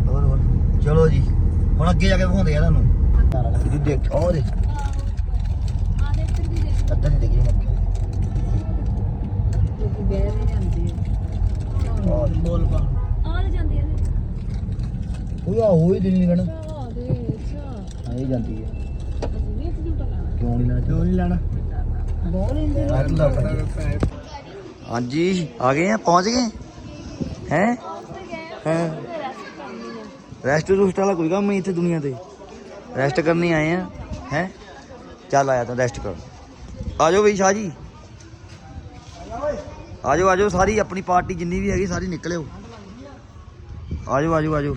Speaker 1: ਹੋਰ ਹੋਰ। ਚਲੋ ਜੀ ਹੁਣ ਅੱਗੇ ਜਾ ਕੇ ਵਿਖਾਉਂਦੇ ਆ ਤੁਹਾਨੂੰ। ਇਹਦੀ ਦੇਖ ਉਹ ਦੇ
Speaker 2: ਆ ਦੇ ਦੇ
Speaker 1: ਅੱਧਾ ਨਹੀਂ ਦੇਖੀ ਅੱਗੇ
Speaker 4: ਬਹਿ ਵੀ ਜਾਂਦੀ ਹੈ
Speaker 1: ਆਹ ਦੇ।
Speaker 3: ਬੋਲ ਪਾ।
Speaker 2: ਆ ਲੈ ਜਾਂਦੀ ਹੈ
Speaker 1: ਉਹ ਆ ਹੋਈ ਦਿਲ ਨਹੀਂ ਕਹਣਾ
Speaker 2: ਆ ਦੇ ਅੱਛਾ।
Speaker 1: ਹਾਂ ਇਹ ਜਾਂਦੀ ਹੈ
Speaker 2: ਅਸੀਂ ਵੀ ਇੱਥੇ ਝੂਟਾ ਲਾਣਾ
Speaker 1: ਕਿਉਂ ਨਹੀਂ ਲੈਣਾ?
Speaker 3: ਕਿਉਂ ਨਹੀਂ ਲੈਣਾ?
Speaker 4: ਬਹੁਤ ਲੈਂਦੇ ਨੇ।
Speaker 3: ਅੱਲਾ ਪਤਾ
Speaker 1: ਹਾਂਜੀ ਆ ਗਏ ਆ? ਪਹੁੰਚ ਗਏ? ਹੈ? ਹੈ? ਰੈਸਟ ਰੂਸਟ ਵਾਲਾ ਕੋਈ ਕੰਮ ਨਹੀਂ ਇੱਥੇ ਦੁਨੀਆ ਤੇ। ਰੈਸਟ ਕਰਨੀ ਆਏ ਆ। ਹੈ? ਚੱਲ ਆਇਆ ਤਾਂ ਰੈਸਟ ਕਰ। ਆ ਜਾਓ ਬਈ ਸ਼ਾਹ ਜੀ। ਆ ਜਾਓ ਆ ਜਾਓ ਸਾਰੀ ਆਪਣੀ ਪਾਰਟੀ ਜਿੰਨੀ ਵੀ ਹੈਗੀ ਸਾਰੀ ਨਿਕਲਿਓ। ਆ ਜਾਓ ਆ ਜਾਓ ਆ ਜਾਓ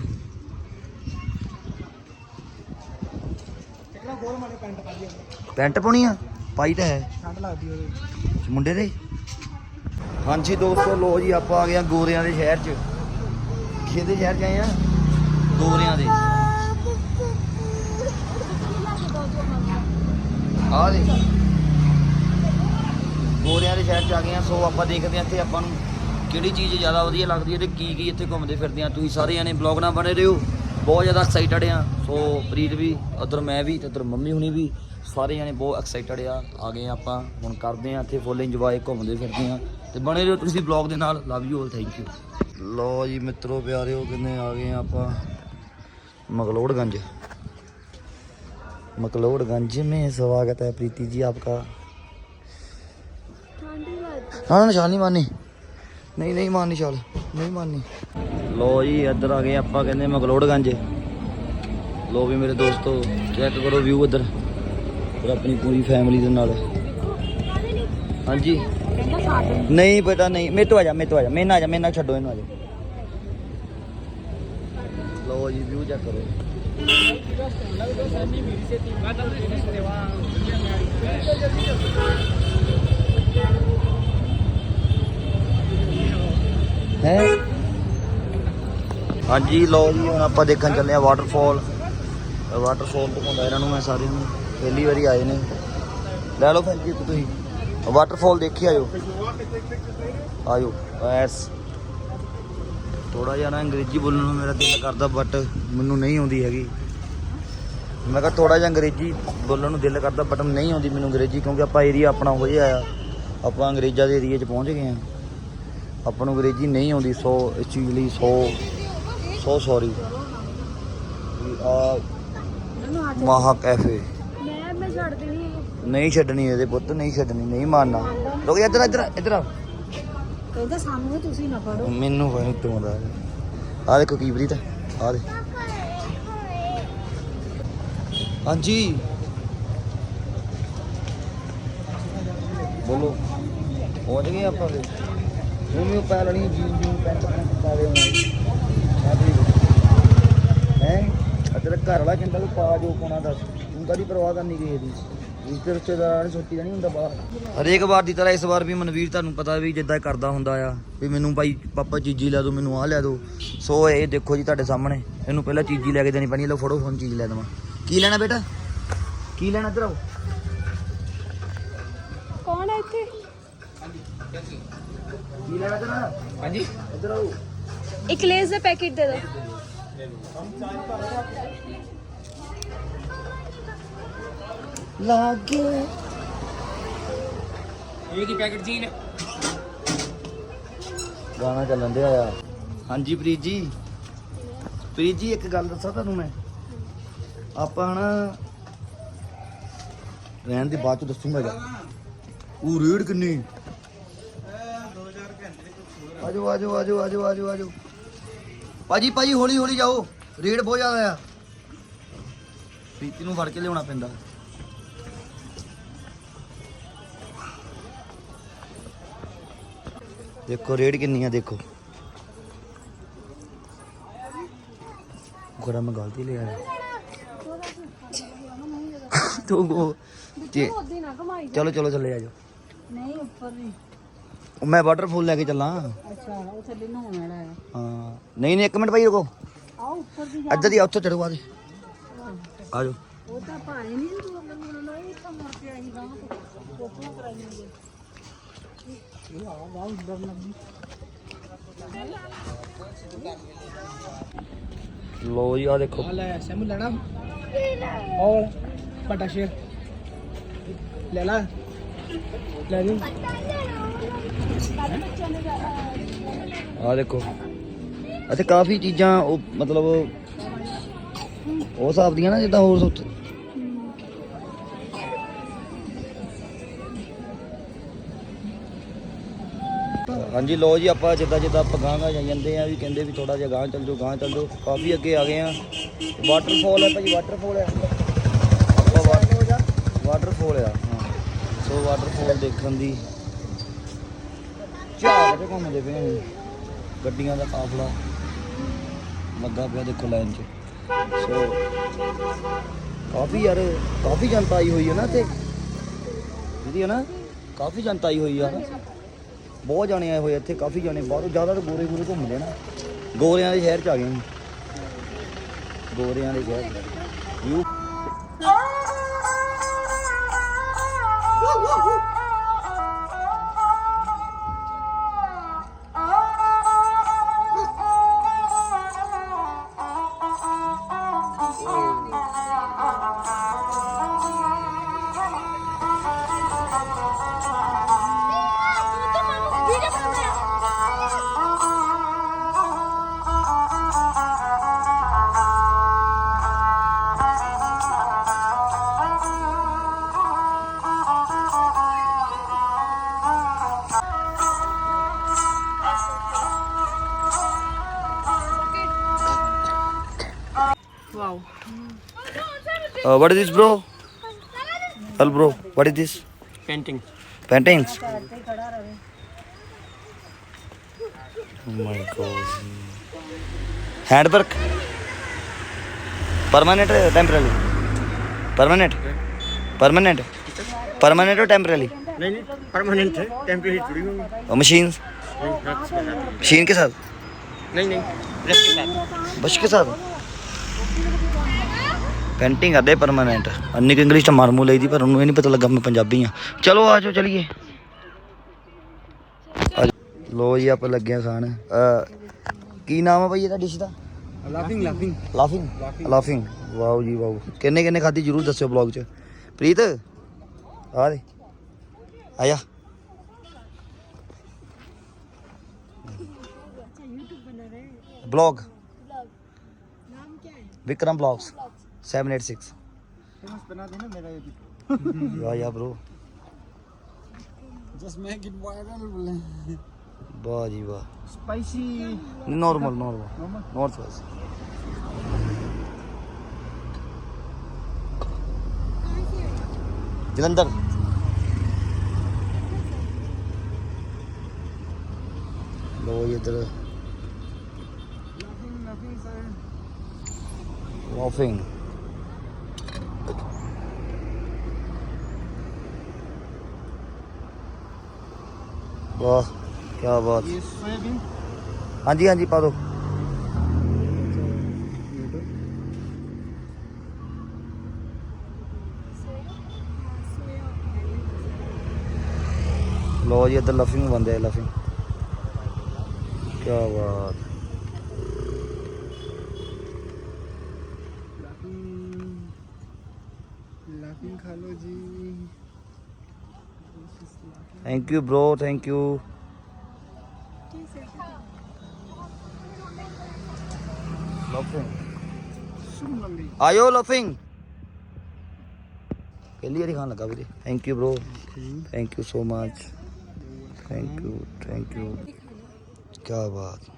Speaker 3: ਕਿਹੜਾ ਗੋਲ ਮਾਰੇ ਪੈਂਟ ਪਾ ਦਿਆ
Speaker 1: ਪੈਂਟ ਪਾਉਣੀ ਆ? ਪਾਈ ਤਾਂ ਹੈ।
Speaker 3: ਠੰਡ ਲੱਗਦੀ ਉਹਦੇ
Speaker 1: ਮੁੰਡੇ ਦੇ? ਹਾਂਜੀ ਦੋਸਤੋ ਲੋ ਜੀ ਆਪਾਂ ਆ ਗਏ ਆ ਗੋਰਿਆਂ ਦੇ ਸ਼ਹਿਰ 'ਚ। ਕਿਹਦੇ ਸ਼ਹਿਰ 'ਚ ਆਏ ਆ? ਗੋਰਿਆਂ ਦੇ। ਆ ਦੇ ਗੋਰਿਆਂ ਦੇ ਸ਼ਹਿਰ 'ਚ ਆ ਗਏ ਆ ਸੋ ਆਪਾਂ ਦੇਖਦੇ ਆ ਇੱਥੇ ਆਪਾਂ ਨੂੰ ਕਿਹੜੀ ਚੀਜ਼ ਜ਼ਿਆਦਾ ਵਧੀਆ ਲੱਗਦੀ ਹੈ ਤੇ ਕੀ ਕੀ ਇੱਥੇ ਘੁੰਮਦੇ ਫਿਰਦੇ ਆ ਤੁਸੀਂ ਸਾਰੇ ਜਣੇ ਬਲੌਗ ਨਾਲ ਬਣੇ ਰਹੋ ਬਹੁਤ ਜ਼ਿਆਦਾ ਐਕਸਾਈਟਡ ਆ ਸੋ ਪ੍ਰੀਤ ਵੀ ਉਧਰ ਮੈਂ ਵੀ ਤੇ ਉਧਰ ਮੰਮੀ ਹੁਣੀ ਵੀ ਸਾਰੇ ਜਣੇ ਬਹੁਤ ਐਕਸਾਈਟਡ ਆ ਆ ਗਏ ਆ ਆਪਾਂ ਹੁਣ ਕਰਦੇ ਆ ਇੱਥੇ ਫੁੱਲ ਇੰਜੋਏ ਘੁੰਮਦੇ ਫਿਰਦੇ ਆ ਤੇ ਬਣੇ ਰਹੋ ਤੁਸੀਂ ਬਲੌਗ ਦੇ ਨਾਲ love you all thank you ਲੋ ਜੀ ਮਿੱਤਰੋ ਪਿਆਰਿਓ ਕਿੰਨੇ ਆ ਗਏ ਆ ਆਪਾਂ मकलोड़गंज मकलोड़गंज में स्वागत है प्रीति जी आपका
Speaker 2: ਠੰਡੀ ਲੱਗਦੀ
Speaker 1: ਨਾ ਨਾ ਨਿਸ਼ਾਨ ਨਹੀਂ ਮਾਰਨੀ। ਨਹੀਂ ਨਹੀਂ ਮਾਰਨੀ ਛਾਲ। ਨਹੀਂ ਮਾਰਨੀ। ਲੋ ਜੀ, ਇੱਧਰ ਆ ਗਏ ਆਪਾਂ, ਕਹਿੰਦੇ ਮਗਲੋੜਗੰਜ। ਲੋ ਵੀ ਮੇਰੇ ਦੋਸਤੋ ਚੈੱਕ ਕਰੋ ਵਿਊ ਇੱਧਰ। ਔਰ ਆਪਣੀ ਪੂਰੀ ਫੈਮਿਲੀ ਦੇ ਨਾਲ। ਹਾਂਜੀ। ਨਹੀਂ ਬੇਟਾ, ਨਹੀਂ। ਮੇਰੇ ਤੋਂ ਆ ਜਾ ਮੇਰੇ ਤੋਂ ਆ ਜਾ। ਮੇਰੇ ਨਾਲ ਆ ਜਾ, ਮੇਰੇ ਨਾਲ ਛੱਡੋ, ਇਹਨੂੰ ਆ ਜਾ। ਲੋ ਜੀ ਵਿਊ ਚੈੱਕ ਕਰੋ। ਹੈ। ਹਾਂਜੀ ਲੋ ਜੀ, ਹੁਣ ਆਪਾਂ ਦੇਖਣ ਚੱਲੇ ਆ ਵਾਟਰਫਾਲ ਵਾਟਰਫਾਲ ਦਿਖਾਉਂਦਾ ਇਹਨਾਂ ਨੂੰ ਮੈਂ ਸਾਰਿਆਂ ਨੂੰ। ਪਹਿਲੀ ਵਾਰੀ ਆਏ ਨੇ। ਲੈ ਲਓ ਫਿਰ ਜੀ ਤੁਸੀਂ। ਵਾਟਰਫਾਲ ਦੇਖੀ, ਆਇਓ। ਆਇਓ ਐਸ ਥੋੜਾ ਜਿਹਾ ਨਾ ਅੰਗਰੇਜ਼ੀ ਬੋਲਣ ਨੂੰ ਮੇਰਾ ਦਿਲ ਕਰਦਾ ਬਟ ਮੈਨੂੰ ਨਹੀਂ ਆਉਂਦੀ ਹੈਗੀ। ਮੈਂ ਕਿਹਾ ਥੋੜਾ ਜਿਹਾ ਅੰਗਰੇਜ਼ੀ ਬੋਲਣ ਨੂੰ ਦਿਲ ਕਰਦਾ ਬਟ ਨਹੀਂ ਆਉਂਦੀ ਮੈਨੂੰ ਅੰਗਰੇਜ਼ੀ, ਕਿਉਂਕਿ ਆਪਾਂ ਏਰੀਆ ਆਪਣਾ ਹੋ ਜਿਹਾ ਆ। ਆਪਾਂ ਅੰਗਰੇਜ਼ਾਂ ਦੇ ਏਰੀਆ 'ਚ ਪਹੁੰਚ ਗਏ ਆ ਆਪਾਂ ਨੂੰ ਅੰਗਰੇਜ਼ੀ ਨਹੀਂ ਆਉਂਦੀ ਸੋ ਇਸ ਚੀਜ਼ ਲਈ ਸੋ ਸੋ ਸੌਰੀ ਆ ਮਹਾ ਕੈਫੇ
Speaker 2: ਮੈਂ ਮੈਂ ਛੱਡ ਦੇਣੀ ਹੈ
Speaker 1: ਨਹੀਂ ਛੱਡਣੀ ਇਹਦੇ ਪੁੱਤ ਨਹੀਂ ਛੱਡਣੀ ਨਹੀਂ ਮਾਰਨਾ। ਲੋਕ ਇੱਧਰ ਇੱਧਰ ਇੱਧਰ।
Speaker 4: ਕਹਿੰਦਾ ਸਾਨੂੰ ਤੁਸੀਂ ਨਾ ਪੜੋ
Speaker 1: ਮੈਨੂੰ ਫੈਨ ਤੋਂ ਆਉਂਦਾ ਆ ਦੇਖੋ ਕੀ ਬਰੀਤ ਆ ਦੇ ਹਾਂਜੀ। ਬੋਲੋ ਪਹੁੰਚ ਗਏ ਆਪਾਂ ਵੀ ਪੈਂਟ ਪੈਂਟ ਪਾ ਦੇ ਹੈ? ਅਦਰ ਘਰ ਵਾਲਾ ਕਹਿੰਦਾ ਵੀ ਪਾ ਜੋ ਪਾਉਣਾ ਦੱਸ। ਤੂੰ ਕਾਹਦੀ ਪਰਵਾਹ ਕਰਨੀ ਗਈ ਇਹਦੀ ਰਿਸ਼ਤੇ ਰਿਸ਼ਤੇਦਾਰਾਂ ਨੇ ਸੋਚੀ ਨਹੀਂ ਹੁੰਦਾ ਬਾਹਰ। ਹਰੇਕ ਵਾਰ ਦੀ ਤਰ੍ਹਾਂ ਇਸ ਵਾਰ ਵੀ ਮਨਵੀਰ ਤੁਹਾਨੂੰ ਪਤਾ ਵੀ ਜਿੱਦਾਂ ਕਰਦਾ ਹੁੰਦਾ ਆ ਵੀ ਮੈਨੂੰ ਭਾਈ ਪਾਪਾ ਚੀਜ਼ੀ ਲੈ ਦਿਓ ਮੈਨੂੰ ਆਹ ਲੈ ਦਿਓ। ਸੋ ਇਹ ਦੇਖੋ ਜੀ ਤੁਹਾਡੇ ਸਾਹਮਣੇ। ਇਹਨੂੰ ਪਹਿਲਾਂ ਚੀਜ਼ੀ ਲੈ ਕੇ ਦੇਣੀ ਪੈਣੀ ਲਓ ਫੜੋ ਹੁਣ ਚੀਜ਼ ਲੈ ਦੇਵਾਂ। ਕੀ ਲੈਣਾ ਬੇਟਾ? ਕੀ ਲੈਣਾ ਇੱਧਰ ਆਓ
Speaker 2: ਕੌਣ ਹੈ ਇੱਥੇ?
Speaker 1: ਕੀ ਲੈਣਾ ਤੇਰਾ? ਹਾਂਜੀ। ਇੱਧਰ ਆਓ।
Speaker 2: ਇੱਕ ਲੇਸ ਦਾ ਪੈਕੇਟ ਦੇ ਦਿਓ
Speaker 1: ਲਾਗੇ।
Speaker 3: ਇਹ ਕੀ ਪੈਕਟ ਜੀ ਨੇ?
Speaker 1: ਗਾਣਾ ਚੱਲਣ ਦਿਆ ਆ। ਹਾਂਜੀ ਪ੍ਰੀਤ ਜੀ। ਪ੍ਰੀਤ ਜੀ ਇੱਕ ਗੱਲ ਦੱਸਾਂ ਤੁਹਾਨੂੰ ਮੈਂ? ਆਪਾਂ ਹਨਾ ਰਹਿਣ ਦੀ ਬਾਅਦ ਚ ਦੱਸੂਗਾ ਜਾ ਉਹ ਰੇਡ ਕਿੰਨੀ? ਆਜੋ ਆਜੋ ਆਜੋ ਆਜੋ ਆਜੋ ਆਜੋ। ਭਾਜੀ ਭਾਜੀ ਹੌਲੀ ਹੌਲੀ ਜਾਓ। ਰੇਡ ਬਹੁਤ ਜ਼ਿਆਦਾ ਆ। ਪ੍ਰੀਤੀ ਨੂੰ ਫੜ ਕੇ ਲਿਆਉਣਾ ਪੈਂਦਾ। ਦੇਖੋ ਰੇਡ ਕਿੰਨੀ ਆ ਦੇਖੋ ਮੈਂ ਗਲਤੀ ਲੈ ਆਇਆ। ਤੂੰ ਉਹ ਚਲੋ ਚਲੋ ਚੱਲੇ ਆਜੋ
Speaker 4: ਨਹੀਂ ਉੱਪਰ ਨਹੀਂ।
Speaker 1: ਮੈਂ ਵਾਟਰਫਾਲ ਲੈ ਕੇ ਚੱਲਾਂ।
Speaker 4: ਅੱਛਾ ਉਹ ਥੱਲੇ ਨਹਾਉਣ ਵਾਲਾ ਹੈ।
Speaker 1: ਹਾਂ। ਨਹੀਂ ਨਹੀਂ ਇੱਕ ਮਿੰਟ ਭਾਈ ਰੁਕੋ।
Speaker 4: ਆ ਉੱਪਰ ਦੀ
Speaker 1: ਇੱਧਰ ਦੀ ਉੱਥੇ ਚੜੋ ਆ ਦੇ ਆਜੋ
Speaker 4: ਉਹ ਤਾਂ ਪਾਣੀ ਨਹੀਂ ਤੂੰ ਮੈਨੂੰ ਨਹੀਂ ਤਾਂ ਮੁੜ ਕੇ ਆਈ ਗਾਂ ਕੋਪੀਆਂ ਕਰਾਈਆਂ ਇਹ ਆ ਵਾ ਉੱਧਰ ਲੱਗੀ
Speaker 1: ਲੋ ਜੀ ਆ ਦੇਖੋ।
Speaker 3: ਆ ਲੈ ਸੈਮੂ ਲੈਣਾ। ਔਰ ਪਟਾ ਸ਼ੇਰ ਲੈ ਲਾ। ਲੈ ਲਈ
Speaker 1: ਆ ਦੇਖੋ। ਅੱਛਾ, ਕਾਫੀ ਚੀਜ਼ਾਂ ਉਹ ਮਤਲਬ ਉਹ ਹਿਸਾਬ ਦੀਆਂ ਨਾ, ਜਿੱਦਾਂ ਹੋਰ ਉੱਥੇ ਹਾਂਜੀ ਲੋ ਜੀ, ਆਪਾਂ ਜਿੱਦਾਂ ਜਿੱਦਾਂ ਆਪਾਂ ਗਾਂ ਗਾਂ ਜਾਂਦੇ ਆ, ਵੀ ਕਹਿੰਦੇ ਵੀ ਥੋੜਾ ਜਿਹਾ ਗਾਂ ਚੱਲ ਜਾਓ ਗਾਂ ਚੱਲ ਜਾਓ। ਕਾਫੀ ਅੱਗੇ ਆ ਗਏ ਆ। ਵਾਟਰਫਾਲ ਹੈ ਭਾਜੀ ਵਾਟਰਫਾਲ ਹੈ। ਆਪਾਂ ਵਾਟਰਫਾਲ ਆ, ਹਾਂ। ਸੋ ਵਾਟਰਫਾਲ ਦੇਖਣ ਦੀ ਝਾਕ ਘੁੰਮਦੇ ਪਏ ਆ ਗੱਡੀਆਂ ਦਾ ਕਾਫਲਾ ਲੱਗਾ ਪਿਆ ਦੇਖੋ ਲਾਈਨ 'ਚ ਸੋ ਕਾਫੀ ਯਾਰ ਕਾਫੀ ਜਨਤਾ ਆਈ ਹੋਈ ਹੈ ਨਾ ਤੇ ਜਿਹਦੀ ਹੈ ਨਾ ਕਾਫੀ ਜਨਤਾ ਆਈ ਹੋਈ ਆ ਬਹੁਤ ਜਾਣੇ ਆਏ ਹੋਏ ਇੱਥੇ ਕਾਫੀ ਜਾਣੇ ਬਾਹਰੋਂ ਜ਼ਿਆਦਾ ਤਾਂ ਗੋਰੇ ਗੋਰੇ ਘੁੰਮਦੇ ਨਾ ਗੋਰਿਆਂ ਦੇ ਸ਼ਹਿਰ ਚ ਆ ਗਏ ਗੋਰਿਆਂ ਦੇ ਸ਼ਹਿਰ
Speaker 3: you
Speaker 1: Uh, what is this, bro? Well, bro, what is this?
Speaker 3: Painting.
Speaker 1: Paintings. Oh my God. Handwork. Permanent or temporary? Permanent. Permanent. Permanent or temporary?
Speaker 3: नहीं परमानेंट है टेम्परेरी थोड़ी होगी मशीन
Speaker 1: मशीन के साथ
Speaker 3: नहीं नहीं ब्रश के साथ
Speaker 1: ब्रश के साथ ਪੇਂਟਿੰਗ ਕਰਦੇ ਪਰਮਾਨੈਂਟ ਅੰਨੀ ਕਿ ਇੰਗਲਿਸ਼ ਤਾਂ ਮਾਰਮੂ ਲਈ ਦੀ ਪਰ ਉਹਨੂੰ ਇਹ ਨਹੀਂ ਪਤਾ ਲੱਗਾ ਮੈਂ ਪੰਜਾਬੀ ਆ ਚਲੋ ਆ ਜਾਓ ਚਲੀਏ ਆ ਜਾਓ। ਲੋ ਜੀ ਆਪਾਂ ਲੱਗੇ ਆ ਖਾਣ ਅਹ, ਕੀ ਨਾਮ ਆ ਭਾਈ ਇਹਦਾ ਡਿਸ਼ ਦਾ
Speaker 3: laughing laughing
Speaker 1: laughing laughing wow ਜੀ ਵਾਓ ਕਿੰਨੇ ਕਿੰਨੇ ਖਾਧੀ ਜਰੂਰ ਦੱਸਿਓ ਬਲੌਗ 'ਚ ਪ੍ਰੀਤ ਆ ਦੇ ਆਇਆ ब्लॉग विक्रम ब्लॉग्स 786
Speaker 3: बना देना मेरा ये भी
Speaker 1: वाह या bro
Speaker 3: just make it viral बोले
Speaker 1: वाह जी वाह
Speaker 3: spicy
Speaker 1: normal normal north west Jalandhar लो ये इधर
Speaker 3: लाफिंग लाफिंग सर
Speaker 1: वॉफिंग वाह क्या बात
Speaker 3: ये सोयाबीन
Speaker 1: हाँ जी हाँ जी पा दो लो जी इधर लफिंग बंदे लफिंग क्या बात
Speaker 3: लाफिंग लाफिंग खा लो जी
Speaker 1: thank you bro
Speaker 3: thank you
Speaker 1: ਆਇਓ ਲਫਿੰਗ ਪਹਿਲੀ ਵਾਰੀ ਖਾਣ ਲੱਗਾ ਵੀਰੇ thank you bro thank you so much thank you thank you ਕੀ ਬਾਤ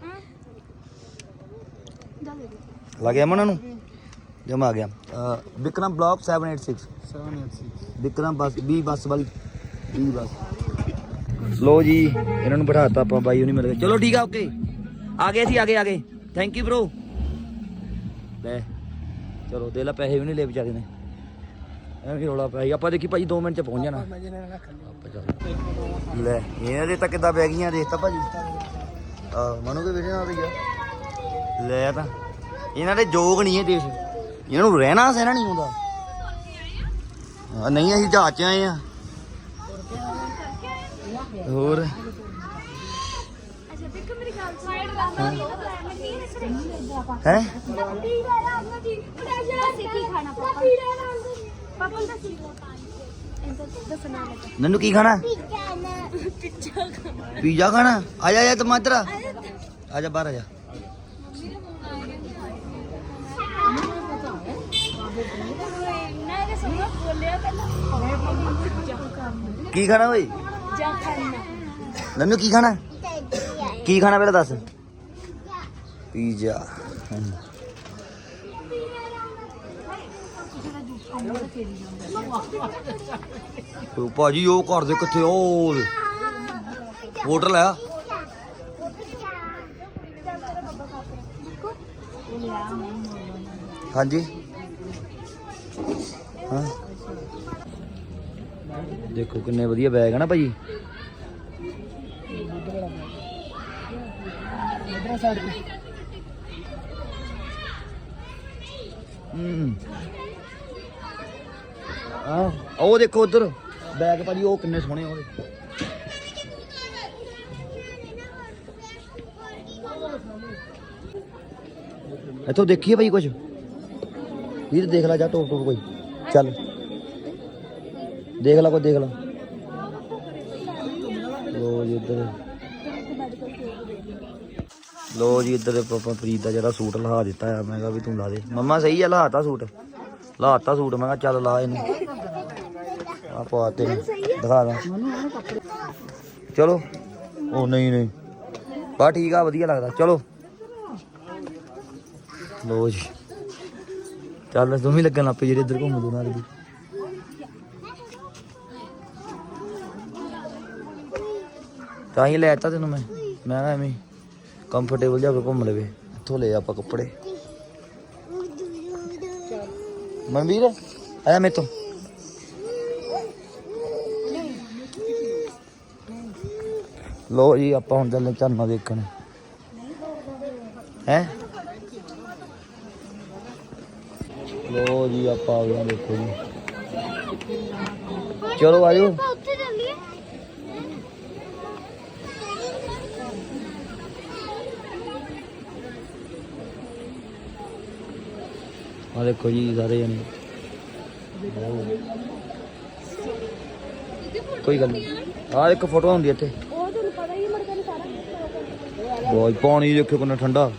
Speaker 1: ਲੱਗ ਗਿਆ ਮਨਾਂ ਨੂੰ ਜਮ ਆ ਗਿਆ ਵਿਕਰਮ ਬਲੌਕ 786
Speaker 3: 786
Speaker 1: ਵਿਕਰਮ ਬਸ 20 ਬਸ ਵਾਲੀ ਲੋ ਜੀ ਇਹਨਾਂ ਨੂੰ ਬਿਠਾਤਾ ਆਪਾਂ ਬਾਈ ਉਹਨੇ ਮਿਲ ਗਏ ਚਲੋ ਠੀਕ ਆ ਓਕੇ। ਆ ਗਏ ਸੀ ਆ ਗਏ ਆ ਗਏ। ਥੈਂਕ ਯੂ ਬ్రో ਲੈ ਚਲੋ ਦੇ ਲੈ ਪੈਸੇ ਵੀ ਨਹੀਂ ਲੈ ਵਿਚਾਰੇ ਨੇ। ਐਵੇਂ ਰੋਲਾ ਪਿਆ ਆਪਾਂ ਦੇਖੀ ਭਾਜੀ 2 ਮਿੰਟ ਚ ਪਹੁੰਚ ਜਾਣਾ। ਆਪਾਂ ਚੱਲ। ਲੈ ਤਾਂ ਕਿੱਦਾਂ ਬਹਿ ਗਈਆਂ ਦੇਖ ਤਾਂ ਭਾਜੀ। ਆ ਮਨੂ ਕੇ ਵੀਰੇ ਨਾਲ ਲੈ ਤਾਂ। ਇਹਨਾਂ ਦੇ ਜੋਗ ਨਹੀਂ ਇਹ ਦੇਸ਼। ਇਹਨਾਂ ਨੂੰ ਰਹਿਣਾ ਸਹਿਣਾ ਨਹੀਂ ਆਉਂਦਾ ਨਹੀਂ ਅਸੀਂ ਜਾਚ ਆਏ ਆ। ਹੋਰ?
Speaker 2: ਅੱਛਾ ਦੇਖ ਮੇਰੀ ਗੱਲ ਸਾਈਡ ਦਾ
Speaker 1: ਹੈ।
Speaker 2: ਕੀ ਖਾਣਾ ਪਾਪਾ? ਪਾਪਾ ਦਾ। ਸੀ ਦੱਸਣਾ ਲੱਗਾ
Speaker 1: ਨੰਨੂ ਕੀ ਖਾਣਾ? ਪੀਜ਼ਾ ਖਾਣਾ। ਆ ਜਾ ਜਾ ਟਮਾਟਰ ਆ। ਜਾ। ਬਾਹਰ ਆ ਜਾ। ਕੀ ਖਾਣਾ ਓਏ?
Speaker 2: ਜਾ
Speaker 1: ਕੀ ਖਾਣਾ? ਕੀ ਖਾਣਾ ਪਹਿਲਾਂ ਦੱਸ। ਪੀਜ਼ਾ। ਉਹ ਭਾਜੀ, ਉਹ ਘਰ ਦੇ ਕਿੱਥੇ ਉਹ ਹੋਟਲ ਆ। ਹਾਂਜੀ। ਹਾਂ। ਦੇਖੋ ਕਿੰਨੇ ਵਧੀਆ ਬੈਗ ਆ ਨਾ ਭਾਜੀ।
Speaker 3: साइड पे
Speaker 1: ਹੂੰ ਆ ਉਹ ਦੇਖੋ ਉਧਰ ਬੈਗ ਭਾਜੀ ਉਹ ਕਿੰਨੇ ਸੋਹਣੇ ਆ ਉਹਦੇ ਇੱਥੋਂ ਦੇਖੀਏ ਭਾਈ ਕੁਝ ਵੀਰ ਦੇਖ ਲੈ ਜਾ ਟੋਪ ਟੋਪ ਕੋਈ ਚੱਲ ਦੇਖ ਲੈ ਕੋਈ ਦੇਖ ਲੈ ਲੋ ਜੀ ਇੱਧਰ ਲੋ ਜੀ, ਇੱਧਰ ਪਾਪਾ ਪ੍ਰੀਤ ਦਾ ਜਿਹੜਾ ਸੂਟ ਲਹਾ ਦਿੱਤਾ ਆ, ਮੈਂ ਕਿਹਾ ਵੀ ਤੂੰ ਲਾ ਦੇ। ਮੰਮਾ, ਸਹੀ ਆ ਲਹਾਤਾ ਸੂਟ? ਲਹਾਤਾ ਸੂਟ, ਮੈਂ ਕਿਹਾ ਚੱਲ ਲਾ ਇਹਨੂੰ। ਆ ਪਾ ਤੇ, ਦਿਖਾ ਦਾਂ। ਚਲੋ। ਉਹ ਨਹੀਂ ਨਹੀਂ। ਬਾ ਠੀਕ ਆ, ਵਧੀਆ ਲੱਗਦਾ। ਚਲੋ। ਲੋ ਜੀ। ਚੱਲ ਤੂੰ ਵੀ ਲੱਗਣ ਲੱਗ ਜਿਹੜੇ ਇੱਧਰ ਘੁੰਮਦੇ ਨਾਲ। ਦੀ ਤਾਂ ਹੀ ਲੈ ਤਾ ਤੈਨੂੰ ਮੈਂ। ਮੈਂ ਕਿਹਾ ਐਵੇਂ ਕੰਫਰਟੇਬਲ ਜਾ ਕੇ ਘੁੰਮ ਲਵੇ। ਇੱਥੋਂ ਲੈ ਆਪਾਂ ਕੱਪੜੇ। ਮਨਵੀਰ, ਆਇਆ ਮੇਰੇ ਤੋਂ। ਲੋ ਜੀ, ਆਪਾਂ ਹੁਣ ਚੱਲੇ ਝਰਨਾ ਦੇਖਣ। ਹੈ? ਲੋ ਜੀ, ਆਪਾਂ ਆ ਗਏ ਦੇਖੋ ਜੀ। ਚਲੋ ਆਜੋ। ਆ ਦੇਖੋ ਜੀ ਸਾਰੇ ਜਣੇ। ਕੋਈ ਗੱਲ ਨਹੀਂ। ਆ ਇੱਕ ਫੋਟੋ ਹੁੰਦੀ ਇੱਥੇ।
Speaker 2: ਉਹ ਤੁਹਾਨੂੰ ਪਤਾ ਹੀ ਮੜਕਾ ਨਹੀਂ ਸਾਰਾ
Speaker 1: ਬਹੁਤ ਪਾਣੀ ਦੇਖੋ ਕਿੰਨਾ ਠੰਡਾ।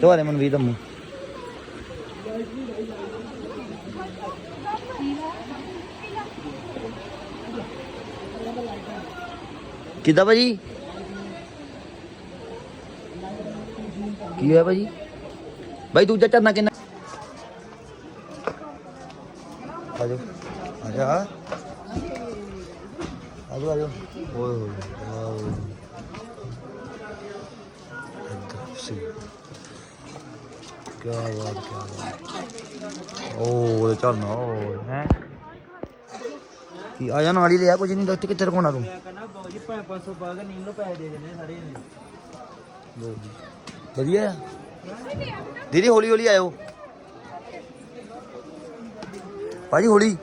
Speaker 1: ਤੁਹਾਰੇ ਮਨਵੀਰ ਦਾ ਮੂੰਹ ਕਿੱਦਾਂ ਭਾਜੀ? ਕੀ ਹੋਇਆ ਭਾਜੀ? ਭਾਈ ਦੂਜਾ ਝਰਨਾ ਕਿੰਨਾ ਆਜੋ। ਆਜਾ। ਆਜੋ ਆਜੋ। ਓਏ ਹੋਏ ਵਾਓ ਇੱਧਰ ਸੀ। ਕੀ ਬਾਤ ਕੀ ਬਾਤ। ਓ ਝਰਨਾ ਓ ਹੈ? ਕੀ ਆ ਜਾ ਨਾਲ ਹੀ ਲਿਆ ਕੁਝ ਨਹੀਂ ਦੱਸ ਕਿੱਥੇ ਰਖਾਉਣਾ ਤੂੰ?
Speaker 3: ਕਹਿੰਦਾ ਬਾਬੂ ਜੀ 500 ਪਾ ਕੇ ਨੀਂਦ ਨੂੰ ਪੈਸੇ ਦੇ ਦੇਣੇ ਸਾਰੇ ਨੇ
Speaker 1: ਲਓ ਜੀ। ਵਧੀਆ। ਆ ਦੀਦੀ ਹੌਲੀ ਹੌਲੀ ਆਇਓ। ਭਾਜੀ ਹੌਲੀ।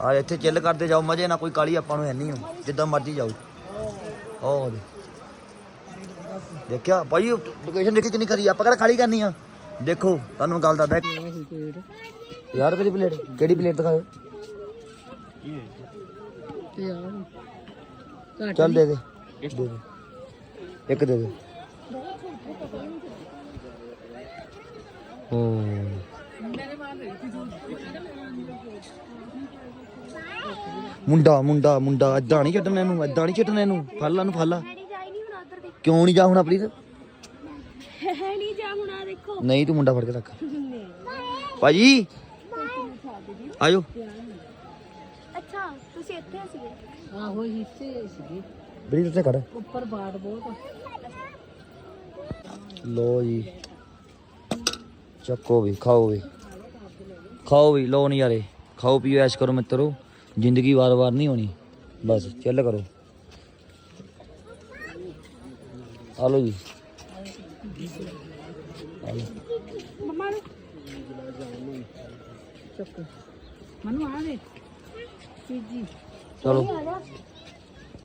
Speaker 1: ਆ ਇੱਥੇ ਚਿੱਲ ਕਰਦੇ ਜਾਓ ਮਜੇ ਨਾਲ ਕੋਈ ਕਾਲੀ ਆਪਾਂ ਨੂੰ ਹੈ ਨਹੀਂ ਜਿੱਦਾਂ ਮਰਜ਼ੀ ਜਾਓ। ਉਹ ਦੇ ਦੇਖਿਆ? ਭਾਜੀ ਲੋਕੇਸ਼ਨ ਦੇਖੀ ਕਿੰਨੀ ਖਰੀ ਆਪਾਂ ਕਿਹੜਾ ਖਾਲੀ ਕਰਨੀ ਆ? ਦੇਖੋ ਤੁਹਾਨੂੰ ਗੱਲ ਦੱਸਦਾ ਇੱਕ- ਯਾਰ ਕਿਹੜੀ ਪਲੇਟ ਕਿਹੜੀ ਪਲੇਟ ਦਿਖਾਓ? ਚੱਲ ਦੇ ਦੇ ਦੇ ਦੇ। ਇੱਕ ਦੇ ਦੇ। ਮੁੰਡਾ ਮੁੰਡਾ ਮੁੰਡਾ ਏਦਾਂ ਨਹੀਂ ਛੱਡਣਾ ਇਹਨੂੰ ਏਦਾਂ ਨਹੀਂ ਛੱਡਣਾ ਇਹਨੂੰ। ਫੜ ਲਾ ਨੂੰ ਫੜ ਲਾ।
Speaker 2: ਨਹੀਂ ਜਾਈ ਨਹੀਂ ਹੁਣ ਉੱਧਰ ਦੀ।
Speaker 1: ਕਿਉਂ ਨਹੀਂ ਜਾ ਹੁਣ ਪਲੀਜ਼
Speaker 2: ਹੈ ਨਹੀਂ ਜਾ ਹੁਣ ਆ ਦੇਖੋ।
Speaker 1: ਨਹੀਂ ਤੂੰ ਮੁੰਡਾ ਫੜ ਕੇ ਰੱਖ। ਭਾਜੀ। ਆਜੋ।
Speaker 2: ਅੱਛਾ ਤੁਸੀਂ ਇੱਥੇ ਸੀਗੇ?
Speaker 4: ਆਹੋ ਹਿੱਸੇ ਸੀਗੇ।
Speaker 1: ਬੜੀ ਉੱਤੇ ਖੜ
Speaker 4: ਉੱਪਰ ਬਾੜ ਬਹੁਤ
Speaker 1: ਲੋ ਜੀ। ਚੱਕੋ ਵੀ ਖਾਓ ਵੀ। ਖਾਓ ਵੀ ਲੋ ਨਜ਼ਾਰੇ ਖਾਓ ਪੀਓ ਐਸ਼ ਕਰੋ ਮਿੱਤਰੋ। ਜ਼ਿੰਦਗੀ ਵਾਰ-ਵਾਰ ਨਹੀਂ ਹੋਣੀ। ਬਸ ਚੱਲ ਕਰੋ। ਆ ਲੋ ਜੀ।
Speaker 2: ਮੰਮਾ ਨੂੰ।
Speaker 4: ਚੱਕ। ਮਨੂੰ ਆ ਦੇ। ਚੀਜੀ
Speaker 1: ਚਲੋ।
Speaker 2: ਜਾ